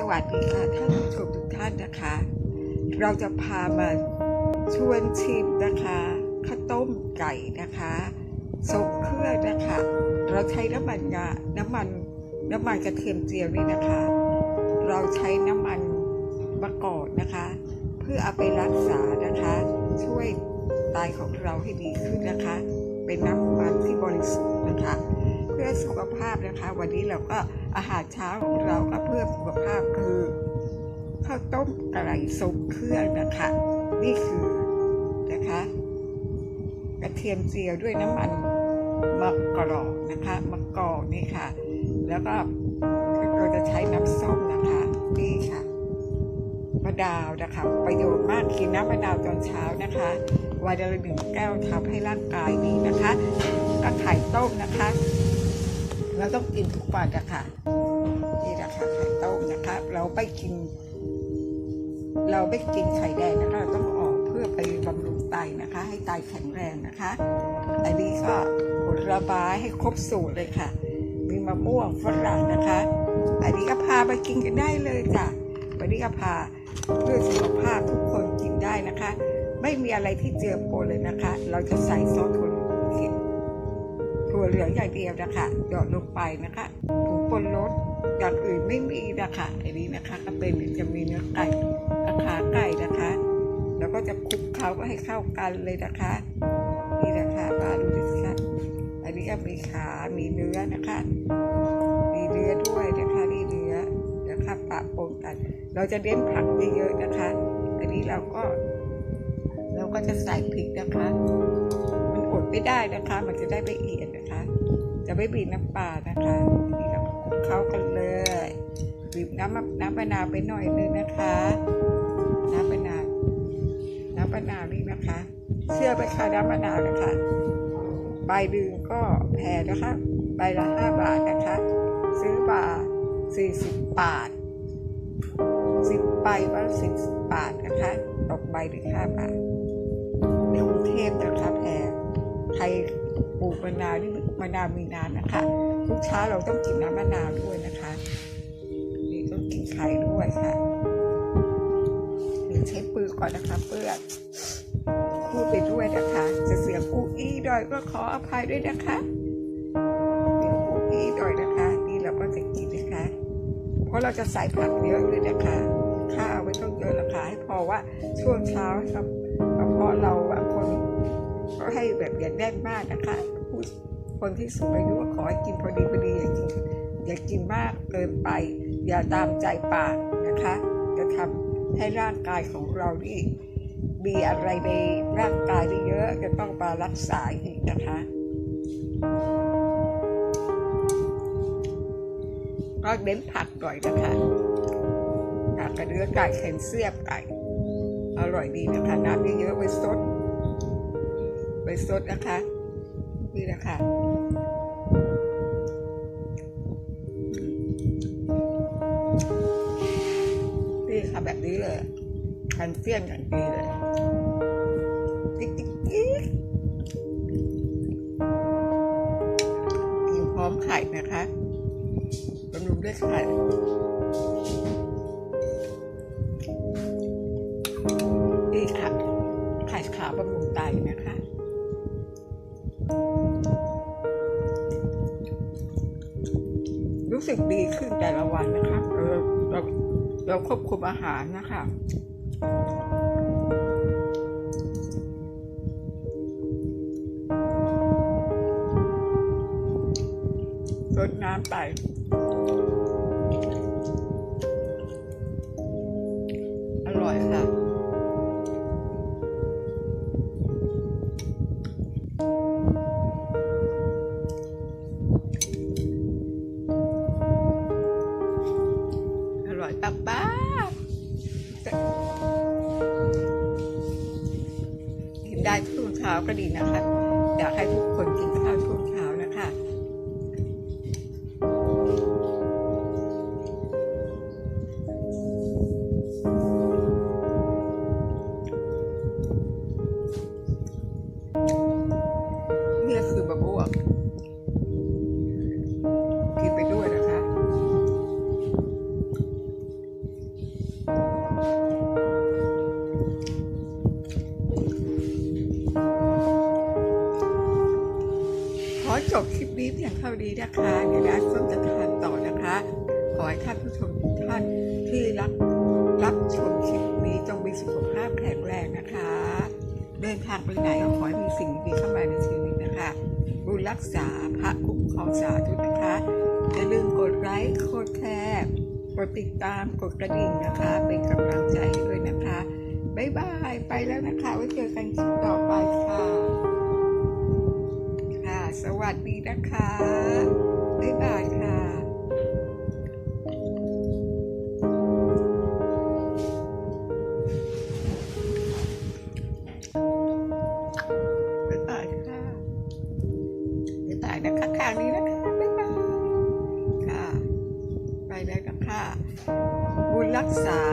สวัสดีค่ะท่านผู้ชมทุกท่านนะคะ เราจะพามาชวนชิมนะคะข้าวต้มไก่นะคะทรงเครื่องนะคะ เราใช้น้ำมันงาน้ำมันน้ำมันกระเทียมเจียวนี่นะคะ เราใช้น้ำมันมะกอกนะคะ เพื่อเอาไปรักษานะคะ ช่วยไตของเราให้ดีขึ้นนะคะ เป็นน้ำมันที่บริสุทธิ์นะคะ พื่อสุขภาพนะคะ วันนี้เราก็อาหารเช้าของเราก็เพื่อสุขภาพคือข้าวต้มไก่ทรงเครื่องนะคะ นี่คือนะคะ กระเทียมเจียวด้วยน้ำมันมะกรอกนะคะมะกอกนี่ค่ะ แล้วก็เราจะใช้น้ำส้มนะคะนี่ค่ะมะดาวนะคะ ประโยชน์มากกินน้ำมะนาวตอนเช้านะคะวันละหนึ่งแก้วทำให้ร่างกายดีนะคะก็ไข่ต้มนะคะ เราต้องกินทุกวันนะคะนี่นะคะไข่ต้มนะคะ เราไม่กิน เราไม่กินไข่แดงนะคะ เราต้องออกเพื่อไปบำรุงไตนะคะ ให้ไตแข็งแรงนะคะอันนี้ก็ผลไม้ให้ครบสูตรเลยค่ะ มีมะม่วงฝรั่งนะคะอันนี้ก็พาไปกินกันได้เลยจ้ะวันนี้ก็พาเพื่อสุขภาพทุกคนกินได้นะคะ ไม่มีอะไรที่เจือปนเลยนะคะ เราจะใส่ซอสถั่ว ถั่วเหลืองอย่างเดียวนะคะหยอดลงไปนะคะผงปนรสอย่างอื่นไม่มีนะคะอันนี้นะคะก็เป็นจะมีเนื้อไก่ราคาไก่นะคะ แล้วก็จะคลุกเคล้าก็ให้เข้ากันเลยนะคะนี่นะคะป้าดูดิคะอันนี้ก็มีขามีเนื้อนะคะ มีเนื้อด้วยนะคะนี่เนื้อนะคะปะปนกัน เราจะเน้นผักเยอะๆนะคะ อันนี้เราก็ เราก็จะใส่พริกนะคะ ไม่ได้นะคะ มันจะได้ละเอียดนะคะ จะไม่บีบน้ำปลานะคะนี่เราคลุกเคล้ากันเลยบีบน้ำมะน้ำมะนาวไปหน่อยนึงนะคะ น้ำมะนาวน้ำมะนาวนี่นะคะ เชื่อไปค่ะน้ำมะนาวนะคะใบดึงก็แพงนะคะใบละห้าบาทนะคะ ซื้อบาสี่สิบบาทสิบใบว่าสิบบาทนะคะตกใบถึงห้าบาทในกรุงเทพนะคะแพง ใครปลูกมะนาวนี่มะนาวมีน้ำนะคะ ทุกเช้าเราต้องกินน้ำมะนาวด้วยนะคะนี่ต้องกินไข่ด้วยค่ะเดี๋ยวใช้ปืนก่อนนะคะเปื้อนพูดไปด้วยนะคะ จะเสียงอูอี้ดอยก็ขออภัยด้วยนะคะเสียงอูอี้ดอยนะคะ นี่เราก็จะกินนะคะ เพราะเราจะใส่ผักเยอะด้วยนะคะข้าวไม่ต้องเยอะราคาให้พอว่าช่วงเช้าครับเพราะเราอะคนก็ให้ แบบอย่าแน่นมากนะคะผู้คนที่สูงอายุขอให้กินพอดีพอดีอย่ากินอย่ากินมากเกินไป อย่าตามใจปากนะคะ จะทำให้ร่างกายของเรานี่มีอะไรในร่างกายเยอะจะต้องมารักษาอีกนะคะ ก็เน้นผักหน่อยนะคะผักกับเนื้อไก่แคนเซียมไก่อร่อยดีนะคะน้ำเยอะๆไว้ซด ไว้ซดนะคะ นี่นะคะนี่ค่ะแบบนี้เลยแคนเซียมอย่างดีเลยติ๊กติ๊กติ๊กกินพร้อมไข่นะคะบำรุงด้วยไข่นี่ค่ะไข่ขาวบำรุงไตนะคะ สึกดีขึ้นแต่ละวันนะคะเราเราเราควบคุมอาหารนะคะรดน้ำไป ได้ทุกเช้าก็ดีนะคะ อยากให้ทุกคนกินข้าวทุกเช้า คลิปนี้นะคะ เดี๋ยวนะส้มจะทานต่อนะคะ ขอให้ท่านผู้ชมทุกท่านที่รับรับชมคลิปนี้จงมีสุขภาพแข็งแรงนะคะ เดินทางไปไหนก็ขอให้มีสิ่งดีเข้ามาในชีวิตนะคะบุญรักษาพระคุ้มครองสาธุนะคะอย่าลืมกดไลค์กดแชร์กดติดตามกดกระดิ่งนะคะ เป็นกำลังใจให้ด้วยนะคะ บ๊ายบาย ไปแล้วนะคะ ไว้เจอกันคลิปต่อ วัสดีนะคะ บ๊ายบายค่ะบ๊ายบายค่ะบ๊ายบายนะคะข้างนี้นะคะบ๊ายบายค่ะ ไปแล้วนะคะ บุญรักษา